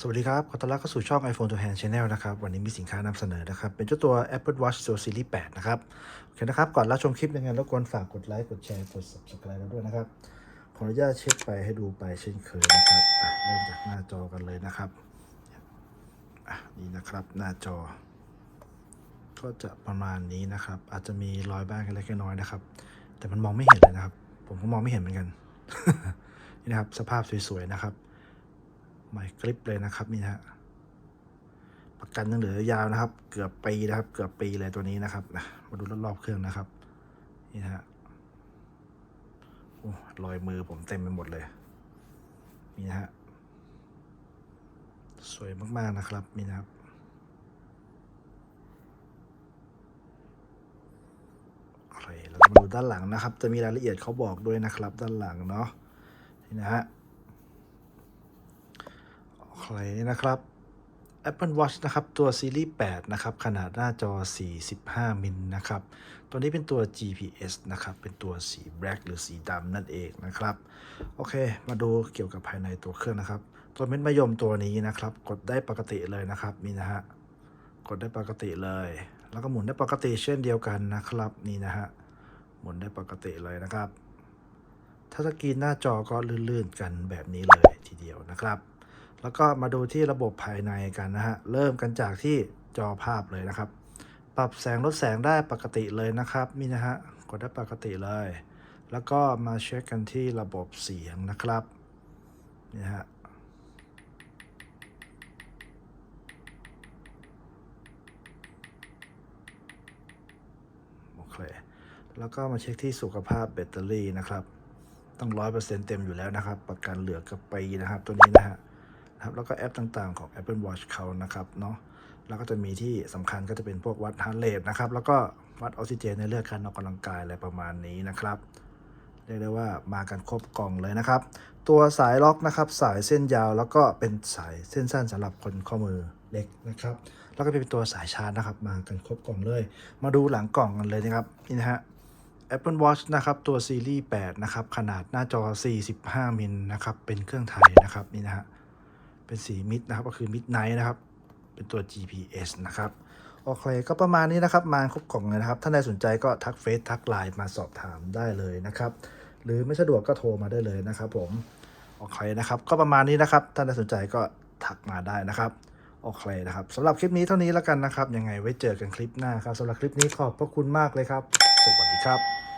สวัสดีครับ ขอต้อนรับเข้าสู่ช่อง iPhone to Hand Channel นะครับ วันนี้มีสินค้านำเสนอนะครับ เป็นเจ้าตัว Apple Watch Series Series 8 นะครับ โอเคนะครับ ก่อนรับชมคลิปยังไงรบกวนฝากกดไลค์ กดแชร์ กด subscribe กันด้วยนะครับ ขออนุญาตเช็คไปให้ดูไปเช่นเคยนะครับเริ่มจากหน้าจอกันเลยนะครับ นี่นะครับหน้าจอ ก็จะประมาณนี้นะครับ อาจจะมีรอยบ้างเล็กน้อยนะครับ แต่มันมองไม่เห็นเลยนะครับ ผมก็มองไม่เห็นเหมือนกัน นี่นะครับ สภาพสวยๆนะครับ ใหม่กริปเลยนะครับนี่ฮะประกันยังเหลือยาวนะครับ เกือบปีนะครับ เกือบปีเลยตัวนี้นะครับนะมาดูรอบๆเครื่องนะครับนี่ฮะโอ้รอยมือผมเต็มไปหมดเลยนี่ฮะสวยมากๆนะครับนี่นะครับอเคเรามาดูด้านหลังนะครับ จะมีรายละเอียดเขาบอกด้วยนะครับ ด้านหลังเนาะนี่นะฮะ โอเคนะครับ Apple Watch นะครับตัวซีรีส์ 8 นะครับ ขนาดหน้าจอ 45 มิลนะครับ ตัวนี้เป็นตัว GPS นะครับ เป็นตัวสี black หรือสีดำนั่นเองนะครับ โอเค มาดูเกี่ยวกับภายในตัวเครื่องนะครับ ตัวเม็ดมะยมตัวนี้นะครับ กดได้ปกติเลยนะครับนี่นะฮะ กดได้ปกติเลย แล้วก็หมุนได้ปกติเช่นเดียวกันนะครับ นี่นะฮะ หมุนได้ปกติเลยนะครับ ถ้าสกรีนหน้าจอก็ลื่นๆกันแบบนี้เลยทีเดียวนะครับ แล้วก็มาดูที่ระบบภายในกันนะฮะ เริ่มกันจากที่จอภาพเลยนะครับ ปรับแสงลดแสงได้ปกติเลยนะครับนี่นะฮะ กดได้ปกติเลย แล้วก็มาเช็คกันที่ระบบเสียงนะครับนี่ฮะโอเค แล้วก็มาเช็คที่สุขภาพแบตเตอรี่นะครับ ต้องร้อยเปอร์เซ็นต์เต็มอยู่แล้วนะครับ ประกันเหลือกับปีนะครับ ตัวนี้นะฮะ นะครับแล้วก็แอปต่างๆของ Apple Watch เขานะครับเนาะแล้วก็จะมีที่สำคัญก็จะเป็นพวกวัดฮาร์เรทนะครับแล้วก็วัดออกซิเจนในเลือดการออกกำลังกายอะไรประมาณนี้นะครับเรียกได้ว่ามากันครบกล่องเลยนะครับ ตัวสายล็อกนะครับ สายเส้นยาวแล้วก็เป็นสายเส้นสั้นสำหรับคนข้อมือเล็กนะครับ แล้วก็เป็นตัวสายชาร์จนะครับ มากันครบกล่องเลย มาดูหลังกล่องกันเลยนะครับนี่นะฮะ Apple Watch นะครับตัวซีรีส์8นะครับขนาดหน้าจอ 45 มิลนะครับเป็นเครื่องไทยนะครับนี่นะฮะ เป็นสีมิดนะครับก็คือมิดไนท์นะครับ เป็นตัว GPS นะครับ โอเคก็ประมาณนี้นะครับ มาครบกล่องเลยนะครับถ้าใครสนใจก็ทักเฟซทักไลน์มาสอบถามได้เลยนะครับ หรือไม่สะดวกก็โทรมาได้เลยนะครับ ผม โอเคนะครับ ก็ประมาณนี้นะครับถ้าใครสนใจก็ทักมาได้นะครับ โอเคนะครับสำหรับคลิปนี้เท่านี้แล้วกันนะครับ ยังไงไว้เจอกันคลิปหน้าครับสำหรับคลิปนี้ขอบพระคุณมากเลยครับ สวัสดีครับ